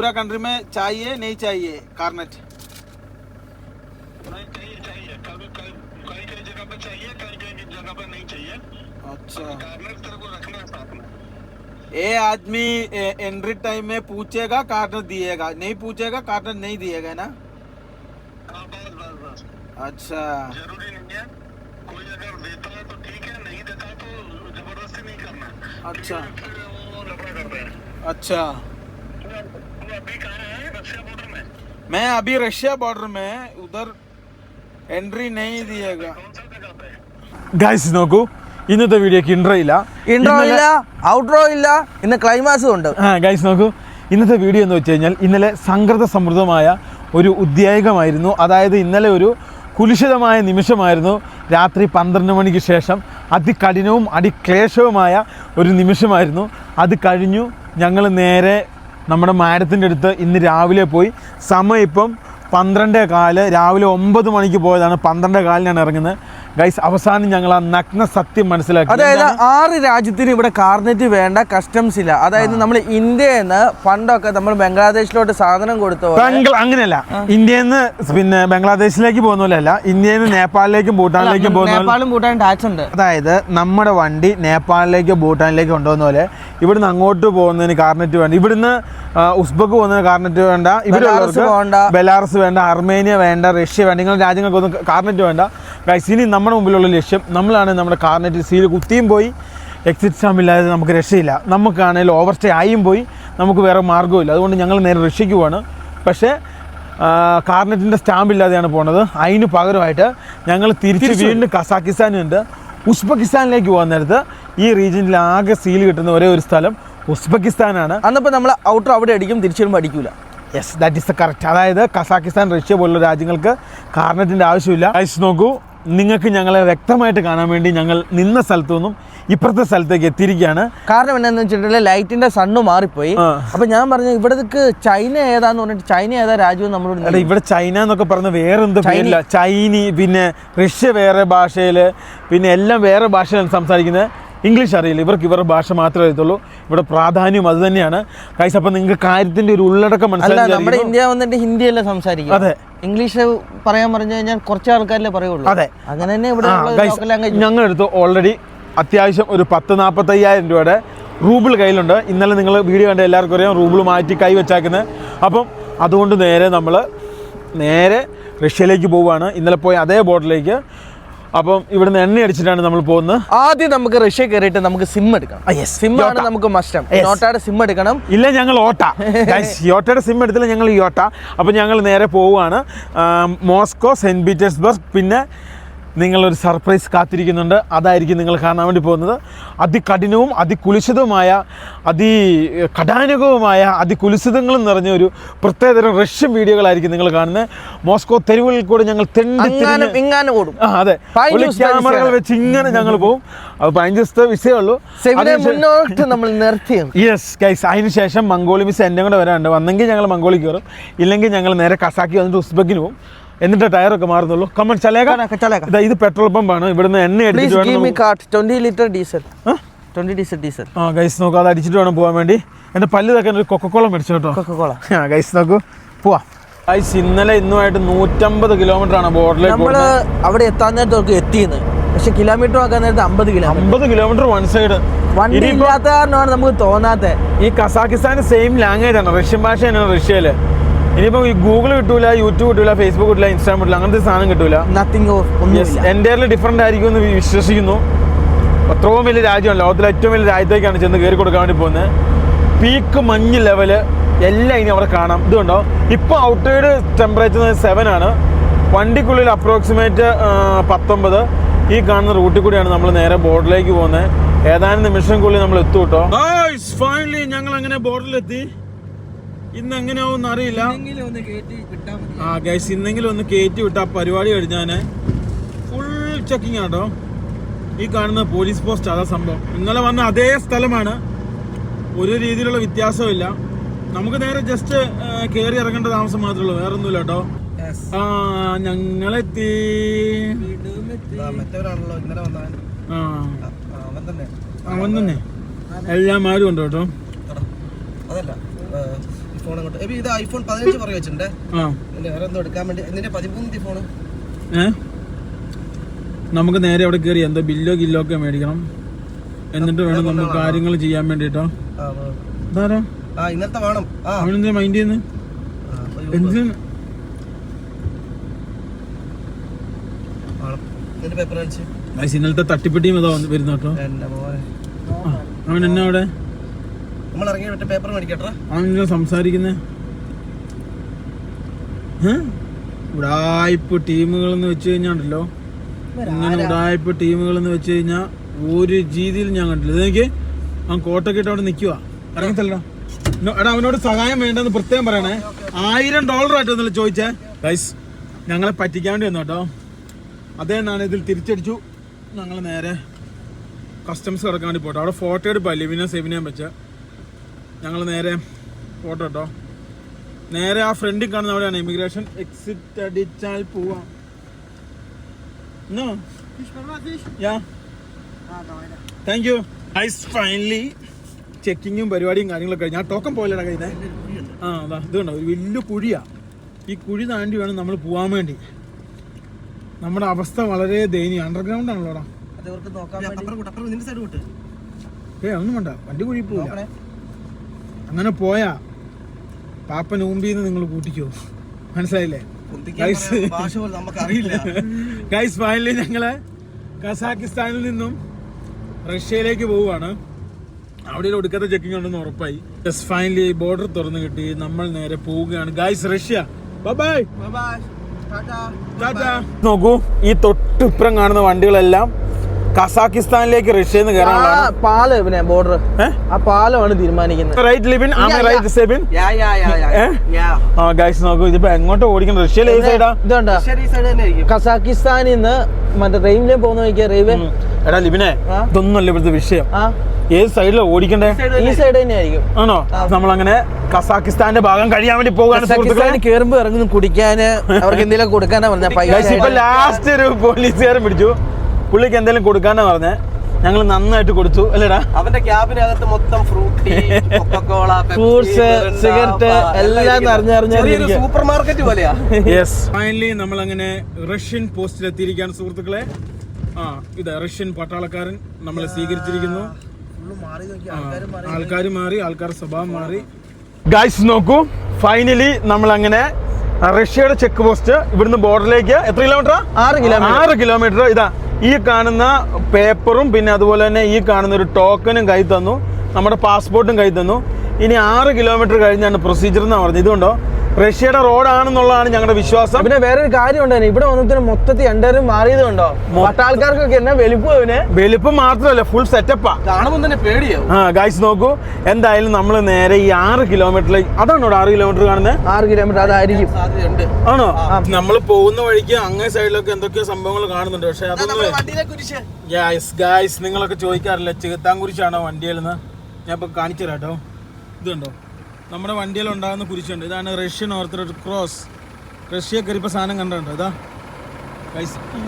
पूरा कंट्री में चाहिए नहीं चाहिए कार्नेट नहीं चाहिए चाहिए। कभी कहीं कहीं कहीं जगह पे चाहिए कहीं कहीं जगह पे नहीं चाहिए। अच्छा। कार्नर तेरे को रखना है साथ में। ये आदमी एंट्री टाइम में पूछेगा कार्नेट दिएगा। नहीं पूछेगा कार्नेट नहीं दिएगा ना? हाँ बस बस बस। अच्छा। ज़रूरी नहीं है। कोई अगर देता है तो ठीक है नहीं देता तो ज़बरदस्ती नहीं करना। अच्छा। अच्छा। में मैं अभी रशिया बॉर्डर में उधर एंट्री नहीं दिएगा कौन सा जगह पे ഗൈസ് നോക്കൂ ഇന്നത്തെ വീഡിയോക്ക് ഇൻട്രോ ഇല്ല ഇൻട്രോ ഇല്ല ഔട്ട്രോ ഇല്ല ഇന്ന് ക്ലൈമാക്സും ഉണ്ട് ആ ഗൈസ് നോക്കൂ ഇന്നത്തെ വീഡിയോ എന്ന് വെച്ച് കഴിഞ്ഞാൽ ഇന്നലെ സംഘൃത സമൃദ്ധമായ ഒരു ഉദ്യായകമായിരുന്നു അതായത് ഇന്നലെ ഒരു കുലുഷിതമായ നിമിഷമായിരുന്നു രാത്രി പന്ത്രണ്ട് മണിക്ക് ശേഷം അതികഠിനവും അതിക്ലേശവുമായ ഒരു നിമിഷമായിരുന്നു അത് കഴിഞ്ഞു ഞങ്ങൾ നേരെ നമ്മുടെ മാഡത്തിന്റെ അടുത്ത് ഇന്ന് രാവിലെ പോയി. സമയം ഇപ്പം പന്ത്രണ്ടേ കാൽ രാവിലെ ഒമ്പത് മണിക്ക് പോയതാണ്. പന്ത്രണ്ടേ കാലിനാണ് ഇറങ്ങുന്നത്. ഗൈസ് അവസാനം ഞങ്ങൾ ആ നഗ്ന സത്യം മനസ്സിലാക്കി. അതായത് ആറ് രാജ്യത്തിന് ഇവിടെ കാർനെറ്റ് വേണ്ട കസ്റ്റംസ് ഇല്ല. അതായത് നമ്മൾ ഇന്ത്യയിൽ നിന്ന് പണ്ടൊക്കെ നമ്മൾ ബംഗ്ലാദേശിലോട്ട് സാധനം കൊടുത്തു അങ്ങനെയല്ല. ഇന്ത്യയിൽ നിന്ന് പിന്നെ ബംഗ്ലാദേശിലേക്ക് പോകുന്നില്ല ഇന്ത്യയിൽ നിന്ന് നേപ്പാളിലേക്കും ഭൂട്ടാനിലേക്കും പോകുന്ന നേപ്പാളും ഭൂട്ടാനും ടാക്സ് ഉണ്ട്. അതായത് നമ്മുടെ വണ്ടി നേപ്പാളിലേക്കോ ഭൂട്ടാനിലേക്കോ കൊണ്ടുപോകുന്ന പോലെ ഇവിടുന്ന് അങ്ങോട്ട് പോകുന്നതിന് കാർനെറ്റ് വേണ്ട. ഇവിടുന്ന് ഉസ്ബക്ക് പോകുന്നതിന് കാർനെറ്റ് വേണ്ട. വേണ്ട. ബെലാറസ് വേണ്ട അർമേനിയ വേണ്ട റഷ്യ വേണ്ട ഇങ്ങനെ രാജ്യങ്ങൾക്കൊന്നും കാർനെറ്റ് വേണ്ട. ഗൈസ് ഇനി നമ്മുടെ മുമ്പിലുള്ള ലക്ഷ്യം. നമ്മളാണ് നമ്മുടെ കാർനെറ്റ് സീൽ കുത്തിയും പോയി. എക്സിറ്റ് സ്റ്റാമ്പില്ലാതെ നമുക്ക് രക്ഷയില്ല. നമുക്കാണെങ്കിൽ ഓവർ സ്റ്റേ ആയും പോയി. നമുക്ക് വേറെ മാർഗമില്ല അതുകൊണ്ട് ഞങ്ങൾ നേരെ രക്ഷിക്കുവാണ് പക്ഷേ കാർനെറ്റിന്റെ സ്റ്റാമ്പ് ഇല്ലാതെയാണ് പോണത്. അതിന് പകരമായിട്ട് ഞങ്ങൾ തിരിച്ച് വീണ്ടും കസാക്കിസ്ഥാനുണ്ട് ഉസ്ബെക്കിസ്ഥാനിലേക്ക് പോകാൻ നേരത്ത് ഈ റീജിയനിൽ ആകെ സീൽ കിട്ടുന്ന ഒരേ ഒരു സ്ഥലം ഉസ്ബെക്കിസ്ഥാനാണ്. അന്നപ്പോൾ നമ്മൾ ഔട്ടർ അവിടെ അടിക്കും തിരിച്ചു വരുമ്പോൾ അടിക്കൂല. Yes that is the correct അതായത് കസാക്കിസ്ഥാൻ റഷ്യ പോലുള്ള രാജ്യങ്ങൾക്ക് കാർണറ്റിന്റെ ആവശ്യമില്ല. ഐസ് നോക്കൂ. നിങ്ങൾക്ക് ഞങ്ങളെ വ്യക്തമായിട്ട് കാണാൻ വേണ്ടി ഞങ്ങൾ നിന്ന സ്ഥലത്തു നിന്നും ഇപ്പുറത്തെ സ്ഥലത്തേക്ക് എത്തിയിരിക്കുകയാണ്. കാരണം എന്താണെന്ന് വെച്ചിട്ടുണ്ടെങ്കിൽ ലൈറ്റിന്റെ സണ്ണ് മാറിപ്പോയി. അപ്പൊ ഞാൻ പറഞ്ഞു ഇവിടേക്ക് ചൈന ഏതാന്ന് പറഞ്ഞിട്ട് ചൈന ഏതാ രാജ്യം നമ്മളോട് ഇവിടെ ചൈന എന്നൊക്കെ പറഞ്ഞ വേറെ എന്ത് പേരില്ല ചൈനി പിന്നെ റഷ്യ വേറെ ഭാഷയിൽ പിന്നെ എല്ലാം വേറെ ഭാഷയിലാണ് സംസാരിക്കുന്നത്. ഇംഗ്ലീഷ് അറിയില്ല. ഇവർക്ക് ഇവരുടെ ഭാഷ മാത്രമേ അറിയത്തുള്ളൂ. ഇവിടെ പ്രാധാന്യം അത് തന്നെയാണ്. കൈസ് അപ്പം നിങ്ങൾക്ക് കാര്യത്തിന്റെ ഒരു ഉള്ളടക്കം അല്ല നമ്മുടെ ഇന്ത്യ വന്നിട്ട് ഹിന്ദിയല്ല സംസാരിക്കും അതെ. ഇംഗ്ലീഷ് പറയാൻ പറഞ്ഞു കഴിഞ്ഞാൽ കുറച്ച് ആൾക്കാരല്ലേ പറയുള്ളൂ. അതെ. അങ്ങനെ തന്നെ ഇവിടെ ഞങ്ങൾ എടുത്തു ഓൾറെഡി അത്യാവശ്യം ഒരു പത്ത് നാൽപ്പത്തയ്യായിരം രൂപയുടെ റൂബിൾ കയ്യിലുണ്ട്. ഇന്നലെ നിങ്ങൾ വീഡിയോ കണ്ട എല്ലാവർക്കും അറിയാം റൂബിൾ മാറ്റി കൈ വെച്ചാക്കുന്നത് അപ്പം അതുകൊണ്ട് നേരെ നമ്മൾ നേരെ റഷ്യയിലേക്ക് പോവുകയാണ്. ഇന്നലെ പോയി അതേ ബോർഡിലേക്ക് അപ്പം ഇവിടുന്ന് എണ്ണ അടിച്ചിട്ടാണ് നമ്മൾ പോകുന്നത്. ആദ്യം നമുക്ക് റഷ്യ കയറിയിട്ട് നമുക്ക് സിം എടുക്കണം. സിം ആണ് നമുക്ക് മസ്റ്റം ഓട്ടയുടെ സിം എടുക്കണം. ഇല്ല ഞങ്ങൾ ഓട്ട. ഓട്ടയുടെ യോട്ടയുടെ സിം എടുത്തില്ല ഞങ്ങൾ യോട്ട. അപ്പം ഞങ്ങൾ നേരെ പോവുകയാണ്. മോസ്കോ സെന്റ് പീറ്റേഴ്സ്ബർഗ് പിന്നെ നിങ്ങളൊരു സർപ്രൈസ് കാത്തിരിക്കുന്നുണ്ട്. അതായിരിക്കും നിങ്ങൾ കാണാൻ വേണ്ടി പോകുന്നത്. അതികഠിനവും അതികുലുഷിതവുമായ അതി കടാനുകവുമായ അതികുലുഷിതങ്ങളും നിറഞ്ഞ ഒരു പ്രത്യേകതരം റഷ്യൻ വീഡിയോകളായിരിക്കും നിങ്ങൾ കാണുന്നത്. മോസ്കോ തെരുവുകളിൽ കൂടെ ഞങ്ങൾ തെണ്ടി ഓടും. ആ അതെ. ക്യാമറകൾ. വെച്ച് ഇങ്ങനെ ഞങ്ങൾ പോകും അത് പതിനഞ്ച് ദിവസത്തെ വിഷയമുള്ളൂ മുന്നോട്ട് നമ്മൾ യെസ് ഗൈസ് അതിനുശേഷം മംഗോളി മിസ് എന്റെ കൂടെ വരാനുണ്ട്. വന്നെങ്കിൽ ഞങ്ങൾ മംഗോളി കയറും. ഇല്ലെങ്കിൽ ഞങ്ങൾ നേരെ കസാക്കി വന്നിട്ട് ഉസ്ബെക്കിന് പോകും എന്നിട്ട് ടയറൊക്കെ മാറുന്നുള്ളൂ. കമ്മൺ ചലേക. ഇതാ ഇത് പെട്രോൾ പമ്പാണ് ഇവിടുന്ന് എണ്ണ അടിച്ചിട്ട് litre diesel? Twenty diesel diesel ആ ഗൈസ് നോക്കൂ അത് അടിച്ചിട്ട് വേണം പോകാൻ വേണ്ടി. എന്റെ പല്ല് തക്കാൻ ഒരു കൊക്കക്കോള മേടിച്ചു കേട്ടോ. കൊക്കക്കോള ആ ഗൈസ് നോക്കൂ. പോവാ. ഗൈസ് ഇന്നലെ ഇന്നുമായിട്ട് നൂറ്റമ്പത് കിലോമീറ്റർ ആണ് ബോർഡിലേക്ക് നമ്മൾ അവിടെ എത്താൻ നേരത്തെ എത്തിയെന്ന്. പക്ഷെ കിലോമീറ്റർ ആക്കാൻ നേരത്തെ അമ്പത് കിലോമീറ്റർ അമ്പത് കിലോമീറ്റർ വൺ സൈഡ് വണ്ടി ഇല്ലാത്ത കാരണമാണ് നമുക്ക് തോന്നാത്തത് ഈ കസാഖിസ്ഥാൻ സെയിം ലാംഗ്വേജ് ആണ്. റഷ്യൻ ഭാഷ തന്നെയാണ് റഷ്യയിൽ ഇനിയിപ്പം ഈ ഗൂഗിൾ കിട്ടൂല യൂട്യൂബ് കിട്ടൂല ഫേസ്ബുക്ക് കിട്ടില്ല ഇൻസ്റ്റാഗ്രാം കിട്ടില്ല അങ്ങനത്തെ സാധനം കിട്ടൂല. നത്തിങ് എന്റെ ഡിഫറെന്റ് ആയിരിക്കും എന്ന് വിശ്വസിക്കുന്നു. അത്രയും വലിയ രാജ്യമാണ് ലോകത്തിലെ ഏറ്റവും വലിയ രാജ്യത്തേക്കാണ് ചെന്ന് കയറി കൊടുക്കാൻ വേണ്ടി പോകുന്നത്. പീക്ക് മഞ്ഞ് ലെവൽ എല്ലാം ഇനി അവിടെ കാണാം. ഇതുണ്ടോ ഇപ്പോൾ ഔട്ട്സൈഡ് ടെമ്പറേച്ചർ സെവൻ ആണ്. വണ്ടിക്കുള്ളിൽ അപ്രോക്സിമേറ്റ് പത്തൊമ്പത്. ഈ കാണുന്ന റൂട്ടിൽ കൂടിയാണ് നമ്മൾ നേരെ ബോർഡിലേക്ക് പോകുന്നത്. ഏതാനും നിമിഷം കൂടി നമ്മൾ എത്തും കേട്ടോ. ഫൈനലി ഞങ്ങൾ അങ്ങനെ ബോർഡിലെത്തി ഇന്ന് എങ്ങനെയാവും അറിയില്ല ആ ഗൈസ് ഇന്നെങ്കിലും ഒന്ന് കയറ്റി വിട്ട ആ പരിപാടി കഴിഞ്ഞാൽ ഫുൾ ചെക്കിംഗ് ആട്ടോ ഈ കാണുന്ന പോലീസ് പോസ്റ്റ് അതാ സംഭവം. ഇന്നലെ വന്ന അതേ സ്ഥലമാണ്. ഒരു രീതിയിലുള്ള വ്യത്യാസമില്ല നമുക്ക് നേരെ ജസ്റ്റ് കയറി ഇറങ്ങേണ്ട താമസം മാത്രമേ ഉള്ളൂ. വേറെ ഒന്നുമില്ല കേട്ടോ ആ ഞങ്ങളെത്തി. മറ്റവരാണല്ലോ ഇന്നലെ വന്നവൻ. ആ. അവൻ തന്നെ. അവൻ തന്നെ. എല്ലാമാരും ഉണ്ട് കേട്ടോ അതല്ല ഫോൺ അങ്ങോട്ട് ഇത് ഐഫോൺ പതിനഞ്ച് പറഞ്ഞു വെച്ചിട്ടുണ്ട്. വേറെ എന്തോ എടുക്കാൻ വേണ്ടി. എന്തിന്റെ പതിമൂന്ന് ഏ? നമുക്ക് നേരെ അവിടെ കയറി എന്തോ ബില്ലോ കില്ലോ ഒക്കെ മേടിക്കണം. എന്നിട്ട് വേണം നമ്മൾ കാര്യങ്ങൾ ചെയ്യാൻ വേണ്ടിട്ടോ. ഇന്നത്തെ വേണം. അവനെന്താ മൈൻഡ് എന്തിന് പേപ്പർ. ഇന്നലത്തെ തട്ടിപ്പെട്ടിയും ഇതാ വരുന്നു കേട്ടോ. അവൻ എന്നെ അവിടെ? നമ്മൾ ഇറങ്ങി വിട്ട് പേപ്പർ മേടിക്കട്ടെ അവൻ സംസാരിക്കുന്നേ? ഉടായ്പ ടീമുകൾ എന്ന് വെച്ച് കഴിഞ്ഞാണ്ടല്ലോ. ഇങ്ങനെ ഉടായ്പ ടീമുകൾ എന്ന് വെച്ച് കഴിഞ്ഞാൽ ഒരു രീതിയിൽ ഞാൻ കണ്ടില്ല. ഇതെനിക്ക് ആ കോട്ടൊക്കെ ഇട്ട് അവിടെ നിൽക്കുക ഇറങ്ങത്തല്ലോ എടാ അവനോട് സഹായം വേണ്ടെന്ന് പ്രത്യേകം പറയണേ. ആയിരം ഡോളർ ആയിട്ടൊന്നല്ലോ ചോദിച്ചേ. ഗൈസ് ഞങ്ങളെ പറ്റിക്കാൻ വേണ്ടി വന്നു കേട്ടോ അതേ ഇതിൽ തിരിച്ചടിച്ചു. ഞങ്ങൾ നേരെ കസ്റ്റംസ് കിടക്കാൻ വേണ്ടി പോട്ടോ. അവിടെ ഫോട്ടോ എടുപ്പാ ലിവിനെ സെവിനെയും വെച്ച്. ഞങ്ങൾ നേരെ ഫോട്ടോ കേട്ടോ നേരെ ആ ഫ്രണ്ടിൽ കാണുന്ന അവിടെയാണ് ഇമിഗ്രേഷൻ എക്സിറ്റ് അടിച്ചാൽ പോവാം. Thank you. ഐസ് ഫൈനലി ചെക്കിങ്ങും പരിപാടിയും കാര്യങ്ങളൊക്കെ കഴിഞ്ഞു. ആ ടോക്കൺ പോയില്ലടാ കയ്യിൽ ആ അതാ ഇത് കണ്ടോ? ഒരു വലിയ കുഴിയാ. ഈ കുഴി താണ്ടി വേണം നമ്മൾ പോകാൻ വേണ്ടി. നമ്മുടെ അവസ്ഥ വളരെ ദയനീയ. അണ്ടർഗ്രൗണ്ട് ആണല്ലോടാ. നോക്കാൻ വേണ്ടി. നിന്റെ സൈഡ് വിട്ട് ഏ ഒന്നും വേണ്ട. വണ്ടി കുഴി പോവില്ല. അങ്ങനെ പോയാ പാപ്പൻ ഊമ്പിന്ന് നിങ്ങൾ കൂട്ടിക്കോ. മനസ്സിലായില്ലേ? ഗൈസ് ഫൈനലി ഞങ്ങൾ കസാക്കിസ്ഥാനിൽ നിന്നും റഷ്യയിലേക്ക് പോവുകയാണ്. അവിടെ ഒരു ഒടുക്കത്തെ ചെക്കിംഗ് ഉണ്ടെന്ന് ഉറപ്പായി. ജസ്റ്റ് ഫൈനലി ബോർഡർ തുറന്നു കിട്ടി. നമ്മൾ നേരെ പോവുകയാണ്. Guys Russia. ബൈ നോക്കൂ ഈ തൊട്ടിപ്പുറം കാണുന്ന വണ്ടികളെല്ലാം കസാക്കിസ്ഥാനിലേക്ക് റഷ്യ നിന്ന് കയറാനുള്ള പാൽ പിന്നെ ബോർഡർ ആ പാലമാണ് തീരുമാനിക്കുന്നത്. റൈറ്റ് ലിബിൻ ആമ റൈറ്റ് സെബിൻ. ആ ഗൈസ് നോക്കൂ ഇതിപ്പോ എങ്ങോട്ട് ഓടിക്കണം? റഷ്യ ഏത് സൈഡാ ആയിരിക്കും? കസാക്കിസ്ഥാനിൽ നിന്ന് മറ്റേ റെയിൽവേ പോകുന്ന വഴിക്ക് റെയിൽവേ? എടാ ലിബിനെ ആ? ഇതൊന്നുമല്ല ഇവിടുത്തെ വിഷയം. ആ? ഏത് സൈഡിലാ ഓടിക്കണ്ടേ? ഈ സൈഡ് തന്നെ ആയിരിക്കും. ആണോ? നമ്മളങ്ങനെ കസാക്കിസ്ഥാന്റെ ഭാഗം കഴിയാൻ വേണ്ടി പോകാണ് കസാക്കിസ്ഥാനിൽ കേറുമ്പോ ഇറങ്ങുന്നു കുടിക്കാന്. അവർക്ക് എന്തെങ്കിലും കൊടുക്കാനാ പറഞ്ഞ പൈസ ഇപ്പൊ ലാസ്റ്റ് ഒരു പോലീസുകാരൻ പിടിച്ചു. പുള്ളിക്ക് എന്തെങ്കിലും കൊടുക്കാനാ പറഞ്ഞേ? ഞങ്ങൾ നന്നായിട്ട് കൊടുത്തു. അല്ലേടാ. അവന്റെ ക്യാബിനകത്ത് മൊത്തം ഫ്രൂട്ടി ഫ്രൂട്ട്സ് സിഗരറ്റ് എല്ലാം നിറഞ്ഞറിഞ്ഞ സൂപ്പർ മാർക്കറ്റ് പോലെയാ. യെസ് ഫൈനലി നമ്മൾ അങ്ങനെ റഷ്യൻ പോസ്റ്റിൽ എത്തിയിരിക്കുകയാണ് സുഹൃത്തുക്കളെ. ആ ഇത് റഷ്യൻ പട്ടാളക്കാരൻ നമ്മളെ സ്വീകരിച്ചിരിക്കുന്നു. ആൾക്കാർ മാറി ആൾക്കാരുടെ സ്വഭാവം മാറി. ഗൈസ് നോക്കൂ. ഫൈനലി നമ്മൾ അങ്ങനെ റഷ്യയുടെ ചെക്ക് പോസ്റ്റ് ഇവിടുന്ന് ബോർഡറിലേക്ക് എത്ര കിലോമീറ്റർ ആറ് കിലോമീറ്റർ ആറ് കിലോമീറ്റർ ഇതാ. ഈ കാണുന്ന പേപ്പറും പിന്നെ അതുപോലെ തന്നെ ഈ കാണുന്ന ഒരു ടോക്കനും കൈ തന്നു. നമ്മുടെ പാസ്പോർട്ടും കൈ തന്നു. ഇനി ആറ് കിലോമീറ്റർ കഴിഞ്ഞാണ് പ്രൊസീജിയർ എന്നാണ് പറഞ്ഞത്. ഇതുകൊണ്ടോ റഷ്യയുടെ റോഡാണെന്നുള്ളതാണ് ഞങ്ങളുടെ വിശ്വാസം. പിന്നെ വേറെ ഒരു കാര്യം ഉണ്ടായിരുന്നു ഇവിടെ വന്നിട്ട് മൊത്തത്തിൽ രണ്ടുപേരും മാറിയത് കണ്ടോ? പട്ടാൾക്കാർക്കൊക്കെ എന്നാ വലിപ്പം അവന്? വെളുപ്പം മാത്രമല്ല ഫുൾ സെറ്റപ്പാ കാണുമ്പോൾ തന്നെ പേടിയാവും. ആ ഗൈസ് നോക്കൂ. എന്തായാലും നമ്മൾ നേരെ ഈ ആറ് കിലോമീറ്ററിലേക്ക് അതാണോ ആറ് കിലോമീറ്റർ കാണുന്നത് ആറ് കിലോമീറ്റർ അതായിരിക്കും. ആണോ? നമ്മൾ പോകുന്ന വഴിക്ക് അങ്ങേ സൈഡിലൊക്കെ എന്തൊക്കെയോ സംഭവങ്ങൾ കാണുന്നുണ്ട്. പക്ഷെ അതൊന്നും ഗൈസ് കുരിശ്. നിങ്ങളൊക്കെ ചോദിക്കാറില്ല നിങ്ങളൊക്കെ കുരിശാണോ വണ്ടിയിൽ നിന്ന്? ഞാൻ ഇപ്പൊ കാണിച്ചു തരാം കേട്ടോ. ഇതുണ്ടോ? നമ്മുടെ വണ്ടിയിൽ ഉണ്ടാകുന്ന കുരിശുണ്ട്. ഇതാണ് റഷ്യൻ ഓർത്തഡോക്സ് ക്രോസ്. റഷ്യ ഇപ്പോൾ സാധനം കണ്ടിട്ടുണ്ട്. ഇതാ. ഈ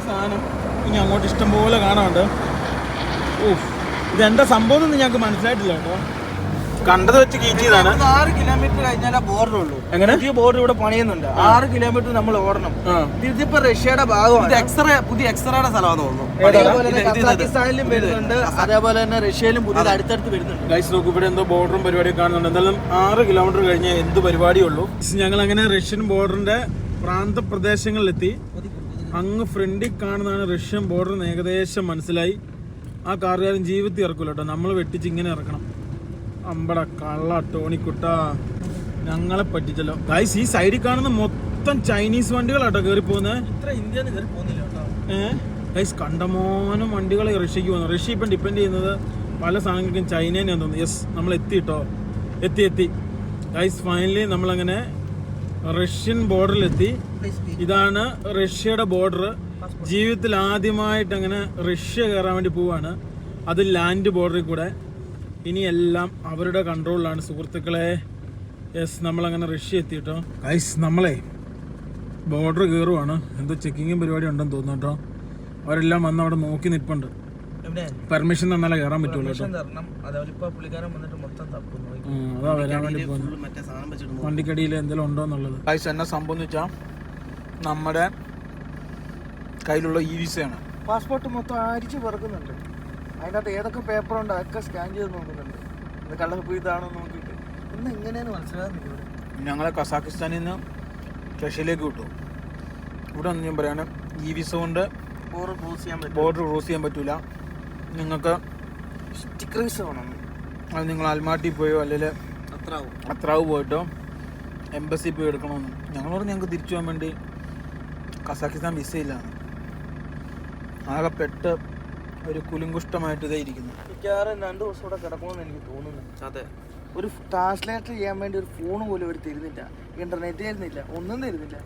സാധനം ഇനി അങ്ങോട്ട് ഇഷ്ടം പോലെ കാണാനുണ്ട് ഓ ഇതെന്താ സംഭവം എന്ന് ഞങ്ങൾക്ക് മനസ്സിലായിട്ടില്ല കേട്ടോ. കണ്ടത് വെച്ച് കീറ്റിയതാണ് ആറ് കിലോമീറ്റർ കഴിഞ്ഞാൽ ബോർഡർ ഉള്ളൂ. എങ്ങനെ? പുതിയ ബോർഡർ ഇവിടെ പണിയുന്നുണ്ട്. ആറ് കിലോമീറ്റർ നമ്മൾ ഓടണം. ഇതിപ്പോ റഷ്യയുടെ ഭാഗമാണ്. എക്സ്റേ പുതിയ എക്സ്റേയുടെ സ്ഥലമാണെന്ന് തോന്നുന്നു. പാകിസ്ഥാനിലും വരുന്നുണ്ട്. അതേപോലെ തന്നെ റഷ്യയിലും പുതിയത് അടുത്തടുത്ത് വരുന്നുണ്ട്. ഗൈസ് നോക്കൂ ഇവിടെ എന്തോ ബോർഡറും പരിപാടിയും കാണുന്നുണ്ട്. എന്തായാലും ആറ് കിലോമീറ്റർ കഴിഞ്ഞ് എന്ത് പരിപാടിയുള്ളൂ ഞങ്ങൾ അങ്ങനെ റഷ്യൻ ബോർഡറിന്റെ പ്രാന്തപ്രദേശങ്ങളിലെത്തി. അങ്ങ് ഫ്രണ്ടിൽ കാണുന്നതാണ് റഷ്യൻ ബോർഡർ ഏകദേശം മനസ്സിലായി. ആ കാറുകാരൻ ജീവിതത്തിൽ ഇറക്കൂല കേട്ടോ. നമ്മൾ വെട്ടിച്ച് ഇങ്ങനെ ഇറക്കണം. അമ്പട കള്ള ടോണിക്കുട്ട. ഞങ്ങളെ പറ്റിച്ചല്ലോ. ഗൈസ് ഈ സൈഡിൽ കാണുന്ന മൊത്തം ചൈനീസ് വണ്ടികളാട്ടോ കയറി പോകുന്നത് ഇത്ര ഇന്ത്യ കയറി പോകുന്നില്ല കേട്ടോ. ഏഹ്? ഗൈസ് കണ്ടമാനം വണ്ടികൾ റഷ്യക്ക് പോകുന്നു റഷ്യ ഇപ്പം ഡിപ്പെൻഡ് ചെയ്യുന്നത് പല സാധനങ്ങൾക്കും ചൈനേനെ തോന്നുന്നു. യെസ് നമ്മൾ എത്തി കേട്ടോ എത്തി എത്തി. ഗൈസ് ഫൈനലി നമ്മളങ്ങനെ റഷ്യൻ ബോർഡറിലെത്തി ഇതാണ് റഷ്യയുടെ ബോർഡർ ജീവിതത്തിൽ ആദ്യമായിട്ട് അങ്ങനെ റഷ്യ കയറാൻ വേണ്ടി പോവാണ്. അത് ലാൻഡ് ബോർഡറിൽ കൂടെ. ഇനി എല്ലാം അവരുടെ കൺട്രോളിലാണ് സുഹൃത്തുക്കളെ യെസ് നമ്മളങ്ങനെ റഷ്യ എത്തിയിട്ടോ? ഐസ് നമ്മളെ ബോർഡർ കയറുവാണ് എന്തോ ചെക്കിങ്ങും പരിപാടി ഉണ്ടെന്ന് തോന്നുന്നു കേട്ടോ. അവരെല്ലാം വന്ന് അവിടെ നോക്കി നിൽപ്പുണ്ട്. പെർമിഷൻ തന്നാലേ കയറാൻ പറ്റുള്ളൂ അതാ വരാൻ വേണ്ടി പോകുന്നത് വണ്ടിക്കടിയിൽ എന്തെങ്കിലും ഉണ്ടോ എന്നുള്ളത്? ഐസ് എന്നാ വെച്ചാൽ നമ്മുടെ കയ്യിലുള്ള ഇ വിസയാണ് പാസ്പോർട്ട് മൊത്തം അരിച്ച് പറക്കുന്നുണ്ട്. അതിനകത്ത് ഏതൊക്കെ പേപ്പർ ഉണ്ട് അതൊക്കെ സ്കാൻ ചെയ്ത് നോക്കുന്നുണ്ട്. ഇത് കള്ളപ്പ് ഇതാണോ നോക്കിയിട്ട്. ഇന്ന് എങ്ങനെയാണ് മനസ്സിലാകുന്നില്ല ഞങ്ങളെ കസാഖിസ്ഥാനിൽ നിന്ന് റഷ്യയിലേക്ക് വിട്ടു. ഇവിടെ ഒന്ന് ഞാൻ പറയാണ് ഇ വിസ കൊണ്ട് ബോർഡർ ക്രോസ് ചെയ്യാൻ പറ്റും ബോർഡർ ക്രോസ് ചെയ്യാൻ പറ്റൂല. നിങ്ങൾക്ക് സ്റ്റിക്കർ വിസ വേണം. അത് നിങ്ങൾ അൽമാട്ടി പോയോ അല്ലെങ്കിൽ അത്ര ആവും അത്രാവ് പോയിട്ടോ? എംബസി പോയി എടുക്കണമെന്ന്. പറഞ്ഞു ഞങ്ങൾക്ക് തിരിച്ചു പോകാൻ വേണ്ടി കസാഖിസ്ഥാൻ വിസ ഇല്ലാണ് ആകെ പെട്ട് ഒരു കുലുങ്കുഷ്ടമായിട്ട് ഇതേ ഇരിക്കുന്നു. മിക്കവാറും രണ്ട് ദിവസം കൂടെ കിടക്കണമെന്ന് എനിക്ക് തോന്നുന്നു. അതെ. ഒരു ട്രാൻസ്ലേറ്റർ ചെയ്യാൻ വേണ്ടി ഒരു ഫോൺ പോലും ഇവിടെ തരുന്നില്ല. ഇന്റർനെറ്റ് തരുന്നില്ല. ഒന്നും തരുന്നില്ല.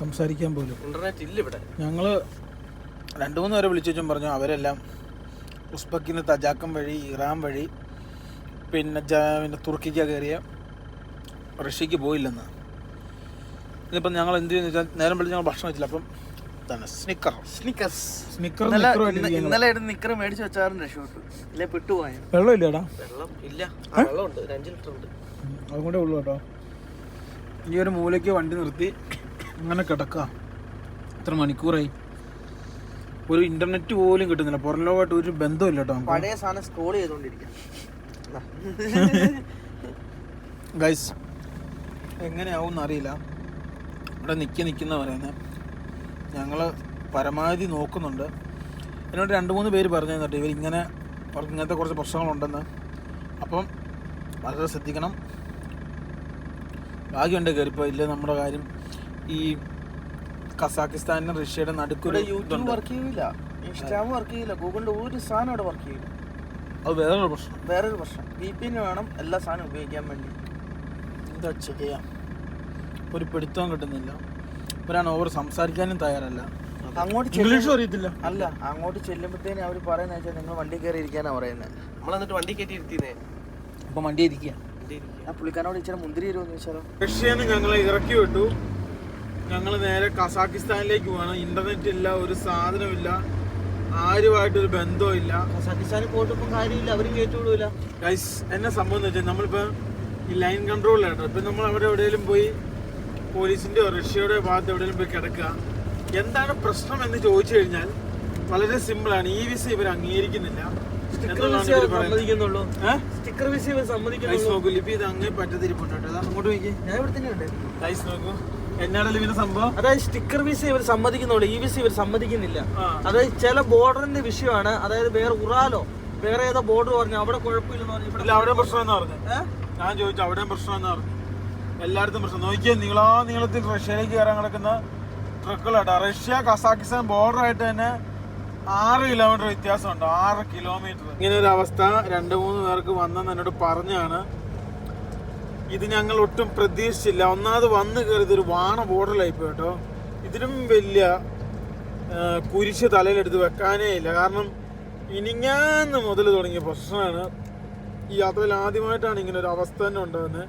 സംസാരിക്കാൻ പോലും. ഇന്റർനെറ്റ് ഇല്ല ഇവിടെ. ഞങ്ങൾ രണ്ട് മൂന്ന് പേരെ വെച്ചും പറഞ്ഞു അവരെല്ലാം ഉസ്ബക്കിന് തജാക്കം വഴി ഇറാൻ വഴി പിന്നെ ജ പിന്നെ തുർക്കിക്ക് കയറിയ റഷ്യക്ക് പോയില്ലെന്ന്. ഇതിപ്പം ഞങ്ങൾ എന്ത് ചെയ്യുന്ന വെച്ചാൽ നേരം വിളിച്ച് ഞങ്ങൾ ഭക്ഷണം വെച്ചില്ല അപ്പം ഇതാണ്. സ്നിക്കർ സ്നിക്കേഴ്സ് സ്നിക്കർ ഇന്നലെ ഇരിക്കുകയാണ്. ഇന്നലെ എടുത്ത് നിക്കറ് മേടിച്ച് വെച്ചാറും രക്ഷപ്പെട്ടു. ഇല്ലേ പെട്ടുപോയ. വെള്ളമില്ലേടാ. വെള്ളം ഇല്ല. വെള്ളമുണ്ട്. ഒരു അഞ്ച് ലിറ്റർ ഉണ്ട്. അതും കൂടെ ഉള്ളു കേട്ടോ. ഈ ഒരു മൂലയ്ക്ക് വണ്ടി നിർത്തി. അങ്ങനെ കിടക്കുക എത്ര മണിക്കൂറായി. ഒരു ഇന്റർനെറ്റ് പോലും കിട്ടുന്നില്ല. പുറം ലോകമായിട്ട് ഒരു ബന്ധമില്ല കേട്ടോ നമുക്ക്. പഴയ സാധനം സ്ക്രോൾ ചെയ്തോണ്ടിരിക്കാം ഗൈസ് എങ്ങനെയാവും എന്നറിയില്ല. ഇവിടെ നിൽക്കി നിക്കുന്ന പറയുന്നത് ഞങ്ങൾ പരമാവധി നോക്കുന്നുണ്ട്. എന്നോട് രണ്ട് മൂന്ന് പേര് പറഞ്ഞു തന്നിട്ട് ഇവർ ഇങ്ങനെ അവർക്ക് ഇങ്ങനത്തെ കുറച്ച് പ്രശ്നങ്ങളുണ്ടെന്ന്. അപ്പം വളരെ ശ്രദ്ധിക്കണം. ഭാഗ്യമുണ്ട് കയറിപ്പോൾ ഇല്ല നമ്മുടെ കാര്യം. ഈ കസാക്കിസ്ഥാനും റഷ്യയുടെ നടുക്കൊരു യൂട്യൂബ് വർക്ക് ചെയ്യില്ല ഇൻസ്റ്റാഗ്രാം വർക്ക് ചെയ്യില്ല ഗൂഗിളിന്റെ ഒരു സാധനം അവിടെ വർക്ക് ചെയ്യില്ല അത് വേറൊരു പ്രശ്നം. വേറൊരു പ്രശ്നം. വി പി വേണം എല്ലാ സാധനവും ഉപയോഗിക്കാൻ വേണ്ടി. എന്താ ചെയ്യാം? ഒരു പിടുത്തവും കിട്ടുന്നില്ല. ഇവരാണ് ഓവർ സംസാരിക്കാനും തയ്യാറല്ല. അങ്ങോട്ട് ഇംഗ്ലീഷും അറിയത്തില്ല. അല്ല അങ്ങോട്ട് ചെല്ലുമ്പോഴത്തേനും അവർ പറയുന്ന വെച്ചാൽ നിങ്ങൾ വണ്ടി കയറി ഇരിക്കാനാ പറയുന്നത് നമ്മളെന്നിട്ട് വണ്ടി കയറ്റി ഇരുത്തിനെ അപ്പൊ വണ്ടി ഇരിക്കുക ആ പുള്ളിക്കാരനോട് ഇച്ചിരി മുന്തിരി തരുമെന്ന് ചോദിച്ചാലോ? റഷ്യന്ന് ഞങ്ങളെ ഇറക്കി വിട്ടു. ഞങ്ങൾ നേരെ കസാക്കിസ്ഥാനിലേക്ക് പോകണം ഇന്റർനെറ്റ് ഇല്ല ഒരു സാധനമില്ല. ആരുമായിട്ടൊരു ബന്ധമില്ല കസാക്കിസ്ഥാനിൽ പോയിട്ട് ഇപ്പം കാര്യമില്ല. അവരും കയറ്റിവിടൂല ഗൈസ് എന്നെ സംഭവം എന്ന് വെച്ചാൽ നമ്മളിപ്പോ ഈ ലൈൻ കൺട്രോളിലാണ് ഇപ്പൊ നമ്മൾ അവിടെ എവിടെയെങ്കിലും പോയി പോലീസിന്റെ റഷ്യയുടെ ഭാഗത്ത് എവിടെയെങ്കിലും പോയി കിടക്കുക. എന്താണ് പ്രശ്നം എന്ന് ചോദിച്ചു കഴിഞ്ഞാൽ വളരെ സിമ്പിളാണ് ഈ വിസ ഇവർ അംഗീകരിക്കുന്നില്ല. സ്റ്റിക്കർ വിസ ഇവർ ലിപി ഇത് അങ്ങേ പറ്റത്തിരിപ്പുണ്ടോ അങ്ങോട്ട് നോക്കി ഞാൻ ഇവിടെ തന്നെയുണ്ട് ഗൈസ് നോക്കൂ. സംഭവം? അതായത് സ്റ്റിക്കർ വിസ ഇവർ സമ്മതിക്കുന്നുള്ളൂ. ഈ വിസ ഇവർ സമ്മതിക്കുന്നില്ല. അതായത് ചില ബോർഡറിന്റെ വിഷയമാണ്. അതായത് വേറെ ഉറാലോ വേറെ ഏതോ ബോർഡർ പറഞ്ഞു അവിടെ കുഴപ്പമില്ലെന്ന് പറഞ്ഞു. അവിടെ പ്രശ്നം പറഞ്ഞു. ഞാൻ ചോദിച്ചു അവിടെ പ്രശ്നം എന്ന് പറഞ്ഞു. എല്ലായിടത്തും പ്രശ്നം. നോക്കിയേ നീളാ നീളത്തിൽ റഷ്യയിലേക്ക് കയറാൻ കിടക്കുന്ന ട്രക്കുകളായിട്ട് റഷ്യ കസാക്കിസ്ഥാൻ ബോർഡർ ആയിട്ട് തന്നെ ആറ് കിലോമീറ്റർ വ്യത്യാസമുണ്ട്. ആറ് കിലോമീറ്റർ ഇങ്ങനെ ഒരു അവസ്ഥ രണ്ട് മൂന്ന് പേർക്ക് വന്നെന്ന് എന്നോട് പറഞ്ഞാണ്. ഇത് ഞങ്ങൾ ഒട്ടും പ്രതീക്ഷിച്ചില്ല. ഒന്നാമത് വന്ന് കയറിയത് ഒരു വാണ ബോർഡറിലായി പോയി കേട്ടോ. ഇതിലും വലിയ കുരിശ് തലയിലെടുത്ത് വെക്കാനേ ഇല്ല. കാരണം ഇനിങ്ങാന്ന് മുതൽ തുടങ്ങിയ പ്രശ്നമാണ്. ഈ യാത്രയിൽ ആദ്യമായിട്ടാണ് ഇങ്ങനെ ഒരു അവസ്ഥ തന്നെ ഉണ്ടാകുന്നത്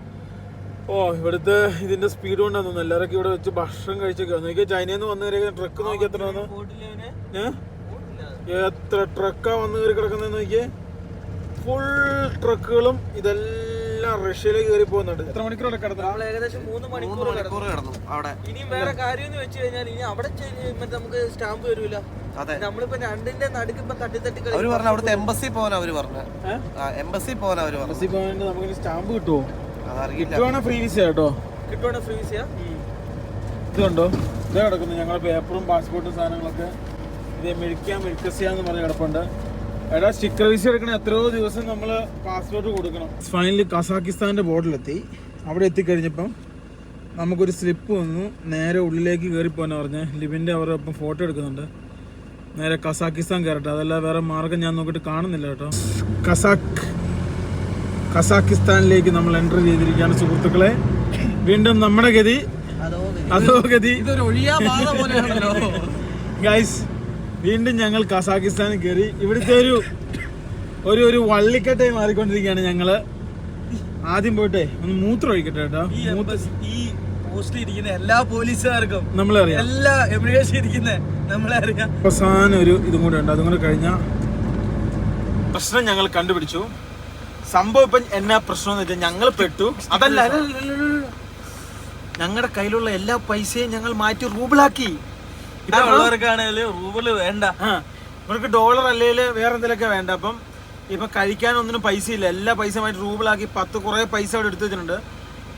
ഓ ഇവിടുത്തെ ഇതിന്റെ സ്പീഡ് കൊണ്ടാന്ന് തോന്നുന്നു. എല്ലാവരൊക്കെ ഇവിടെ വെച്ച് ഭക്ഷണം കഴിച്ചൊക്കെ എനിക്ക് ചൈനയിൽ നിന്ന് വന്നവരൊക്കെ ട്രക്ക് നോക്കി എത്ര വന്നു? ഏഹ് എത്ര ട്രക്കാ വന്ന് കയറി കിടക്കുന്നതെന്ന് നോക്കിയേ? ഫുൾ ട്രക്കുകളും ഇതെല്ലാം റഷ്യയിലേക്ക് കയറി പോകുന്നുണ്ട്. എത്ര മണിക്കൂറൊക്കെ കിടന്നു? നമ്മൾ ഏകദേശം മൂന്ന് മണിക്കൂർ കിടന്നു. അവിടെ. ഇനിയും വേറെ കാര്യം എന്ന് വെച്ച് കഴിഞ്ഞാൽ ഇനി അവിടെ മറ്റേ നമുക്ക് സ്റ്റാമ്പ് വരൂല. അതെ. നമ്മളിപ്പോ രണ്ടിന്റെ നടുക്ക് ഇപ്പൊ തട്ടി തട്ടി കളി അവർ പറഞ്ഞു അവിടുത്തെ എംബസി പോകാൻ അവർ പറഞ്ഞു. ഏഹ്? എംബസി പോകാൻ അവർ പറഞ്ഞു. എംബസി പോകാൻ നമുക്ക് സ്റ്റാമ്പ് കിട്ടുമോ കിട്ടുവാണെ ഫ്രീ വിസ കേട്ടോ കിട്ടുവാണ് ഫ്രീ വിസ ഇതുണ്ടോ? ഇത് കിടക്കുന്നു. ഞങ്ങളുടെ പേപ്പറും പാസ്പോർട്ടും സാധനങ്ങളൊക്കെ ഇത് മെഴുക്കാൻ മെഴുക്കസിയാന്ന് പറഞ്ഞ് കിടപ്പുണ്ട്. എടാ സ്റ്റിക്കർ വിസ എടുക്കണ എത്രയോ ദിവസം നമ്മൾ പാസ്പോർട്ട് കൊടുക്കണം. ഫൈനലി കസാക്കിസ്ഥാന്റെ ബോർഡിലെത്തി അവിടെ എത്തിക്കഴിഞ്ഞപ്പം നമുക്കൊരു സ്ലിപ്പ് വന്നു. നേരെ ഉള്ളിലേക്ക് കയറി പോകാൻ പറഞ്ഞ്. ലിബിന്റെ അവരൊപ്പം ഒപ്പം ഫോട്ടോ എടുക്കുന്നുണ്ട്. നേരെ കസാക്കിസ്ഥാൻ കയറട്ടെ. അതല്ല വേറെ മാർഗം ഞാൻ നോക്കിയിട്ട് കാണുന്നില്ല കേട്ടോ. കസാക്ക്. കസാക്കിസ്ഥാനിലേക്ക് നമ്മൾ എന്റർ ചെയ്തിരിക്കുകയാണ് സുഹൃത്തുക്കളെ. വീണ്ടും നമ്മുടെ ഗതി. അതോ ഗതി. ഗൈസ് വീണ്ടും ഞങ്ങൾ ഖസാക്കിസ്ഥാനിൽ കയറി. ഇവിടുത്തെ ഒരു ഒരു ഒരു വള്ളിക്കെട്ടായി മാറിക്കൊണ്ടിരിക്കുകയാണ് ഞങ്ങൾ. ആദ്യം പോയിട്ടെ ഒന്ന് മൂത്രം ഒഴിക്കട്ടെ കേട്ടോ. ഈ എംബസി ഈ പോസ്റ്റിൽ ഇരിക്കുന്ന എല്ലാ പോലീസുകാർക്കും നമ്മളെ അറിയാം. എല്ലാ എമിഗ്രേഷൻ ഇരിക്കുന്ന നമ്മളെ അറിയാം. അവസാനം ഒരു ഇതും കൂടെ ഉണ്ട്. അതും കൂടെ കഴിഞ്ഞ പ്രശ്നം ഞങ്ങൾ കണ്ടുപിടിച്ചു. സംഭവം ഇപ്പൊ എന്നാ പ്രശ്നം എന്ന് വെച്ചാൽ ഞങ്ങൾ പെട്ടു. അതല്ല ഞങ്ങളുടെ കയ്യിലുള്ള എല്ലാ പൈസയും ഞങ്ങൾ മാറ്റി റൂബിളാക്കി. ഉള്ളവർക്കാണെങ്കിൽ റൂബിൾ വേണ്ട. ഇവർക്ക് ഡോളർ അല്ലെങ്കിൽ വേറെ എന്തെങ്കിലുമൊക്കെ വേണ്ട. അപ്പം ഇപ്പൊ കഴിക്കാനൊന്നിനും പൈസ ഇല്ല എല്ലാ പൈസ മാറ്റി റൂബിളാക്കി പത്ത് കുറെ പൈസ അവിടെ എടുത്തു വെച്ചിട്ടുണ്ട്.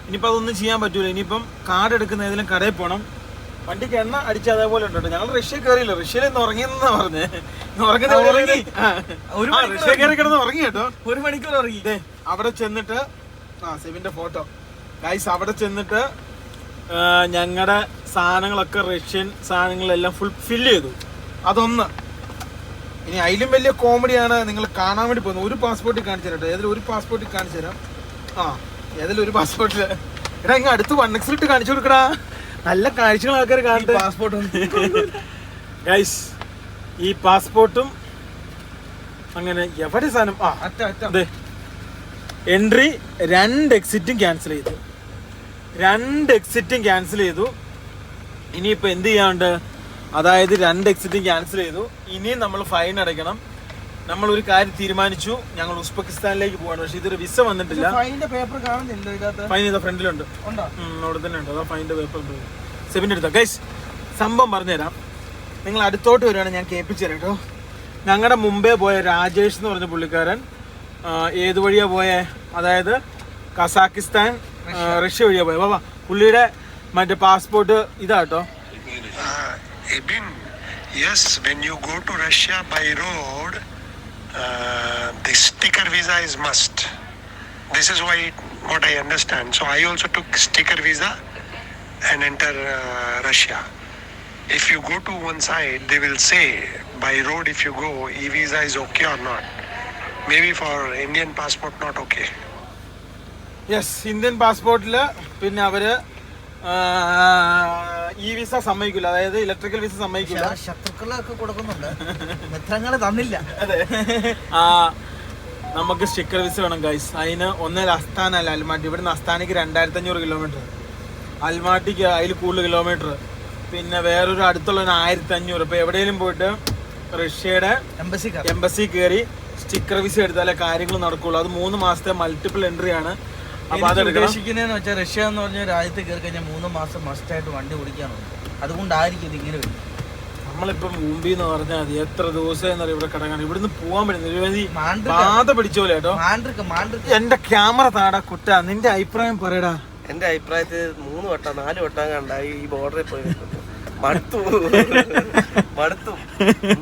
ഇനിയിപ്പോൾ അതൊന്നും ചെയ്യാൻ പറ്റൂല. ഇനിയിപ്പം കാർഡ് എടുക്കുന്ന ഏതെങ്കിലും കടയിൽ പോകണം വണ്ടിക്ക് എണ്ണ അടിച്ച അതേപോലെ ഉണ്ട് ഞങ്ങൾ റഷ്യ കയറിയില്ല. റഷ്യയിൽ ഇന്ന് ഉറങ്ങിയെന്നാ പറഞ്ഞേ. ഉറങ്ങി. ഒരു റഷ്യ കയറി കിടന്ന് ഉറങ്ങി. കേട്ടോ. ഒരു മണിക്കൂർ ഉറങ്ങി. അവിടെ ചെന്നിട്ട് ആ സെവിന്റെ ഫോട്ടോ. ഗൈസ് അവിടെ ചെന്നിട്ട് ഞങ്ങളുടെ സാധനങ്ങളൊക്കെ റഷ്യൻ സാധനങ്ങളെല്ലാം ഫുൾ ഫില്ല് ചെയ്തു. അതൊന്ന്. ഇനി അതിലും വലിയ കോമഡിയാണ് നിങ്ങൾ കാണാൻ വേണ്ടി പോകുന്നത്. ഒരു പാസ്പോർട്ടിൽ കാണിച്ചു തരാം ഏതെങ്കിലും ഒരു പാസ്പോർട്ടിൽ കാണിച്ചു തരാം. ആ ഏതെങ്കിലും ഒരു പാസ്പോർട്ടിൽ എടാ ഇങ്ങ് അടുത്ത് വൺ എക്സിലിട്ട് കാണിച്ചു കൊടുക്കടാ. നല്ല കാഴ്ചകൾ ആൾക്കാർ കാണട്ടെ. പാസ്പോർട്ട് ഗൈസ് ഈ പാസ്പോർട്ടും അങ്ങനെ എവിടെ സാധനം? ആ അതെ എൻട്രി രണ്ട് എക്സിറ്റും ക്യാൻസൽ ചെയ്തു. രണ്ട് എക്സിറ്റും ക്യാൻസൽ ചെയ്തു. ഇനിയിപ്പോൾ എന്ത് ചെയ്യാണ്ട് അതായത് രണ്ട് എക്സിറ്റും ക്യാൻസൽ ചെയ്തു. ഇനിയും നമ്മൾ ഫൈൻ അടയ്ക്കണം. നമ്മൾ ഒരു കാര്യം തീരുമാനിച്ചു. ഞങ്ങൾ ഉസ്ബെക്കിസ്ഥാനിലേക്ക് പോവാണ്. പക്ഷെ ഇതൊരു വിസ വന്നിട്ടില്ല. ഫൈനിന്റെ പേപ്പർ കാണുന്നില്ല ഫൈൻ ഇതാ ഫ്രണ്ടിലുണ്ട്. അവിടെ തന്നെ ഉണ്ട്. അതാ ഫൈന്റെ പേപ്പർ ഉണ്ട്. സെബിന്റെ അടുത്ത. ഗൈസ് സംഭവം പറഞ്ഞുതരാം. നിങ്ങൾ അടുത്തോട്ട് വരുവാണെങ്കിൽ ഞാൻ കേൾപ്പിച്ചു തരാം കേട്ടോ. ഞങ്ങളുടെ മുമ്പേ പോയ രാജേഷ് എന്ന് പറഞ്ഞ പുള്ളിക്കാരൻ ഏത് വഴിയാ പോയേ? അതായത് കസാക്കിസ്ഥാൻ റഷ്യ വഴിയാ പോയത് ബാബാ പുള്ളിയുടെ മറ്റേ പാസ്പോർട്ട് ഇതാ കേട്ടോ. Uh, yes, when you go to Russia by road, uh, the sticker visa is must. This is why what I understand. So I also took sticker visa and enter uh, Russia. If you go to one side, they will say by road if you go, e-visa is okay or not. Maybe for Indian passport not okay. Yes Indian പാസ്പോർട്ടിൽ പിന്നെ അവര് ഈ visa സമ്മതിക്കില്ല അതായത് electrical visa സമ്മതിക്കില്ല ശത്രുക്കളൊക്കെ കൊടുക്കുന്നുണ്ട്. മിത്രങ്ങൾ തന്നില്ല. ആ നമുക്ക് സ്റ്റിക്കർ വിസ വേണം ഗൈസ് അതിന് ഒന്നര അസ്ഥാന അല്ല അൽമാട്ടി. ഇവിടുന്ന് അസ്ഥാനയ്ക്ക് രണ്ടായിരത്തി അഞ്ഞൂറ് കിലോമീറ്റർ അൽമാട്ടിക്ക് അതിൽ കൂടുതൽ കിലോമീറ്റർ പിന്നെ വേറൊരു അടുത്തുള്ള ഒരു ആയിരത്തി അഞ്ഞൂറ് ഇപ്പൊ എവിടെയെങ്കിലും പോയിട്ട് റഷ്യയുടെ എംബസി എംബസി കയറി സ്റ്റിക്കർ വിസ എടുത്താലേ കാര്യങ്ങൾ നടക്കുള്ളൂ. അത് മൂന്ന് മാസത്തെ മൾട്ടിപ്പിൾ എൻട്രി ആണ്. ഉദ്ദേശിക്കുന്നതെന്ന് വെച്ചാൽ റഷ്യ എന്ന് പറഞ്ഞ രാജ്യത്ത് കയറി കഴിഞ്ഞാൽ മൂന്ന് മാസം മസ്റ്റായിട്ട് വണ്ടി ഓടിക്കാനുണ്ട്. അതുകൊണ്ടായിരിക്കും ഇതിങ്ങനെ ഇങ്ങനെ വരുന്നത്. നമ്മളിപ്പം മുമ്പിൽ എന്ന് പറഞ്ഞാൽ മതി. എത്ര ദിവസം ഇവിടെ കിടക്കാൻ. ഇവിടുന്ന് പോകാൻ മാണ്ഡ്രിക. ബാധ പിടിച്ച പോലെ കേട്ടോ. മാണ്ഡ്രിക്ക് മാണ്ഡ്രിക്ക് എന്റെ ക്യാമറ താടാ കുട്ട. നിന്റെ അഭിപ്രായം പറയടാ. എന്റെ അഭിപ്രായത്തിൽ മൂന്ന് വട്ടം നാല് വട്ടം കണ്ടായി ഈ ബോർഡറിൽ പോയി. മടുത്തു. മടുത്തു.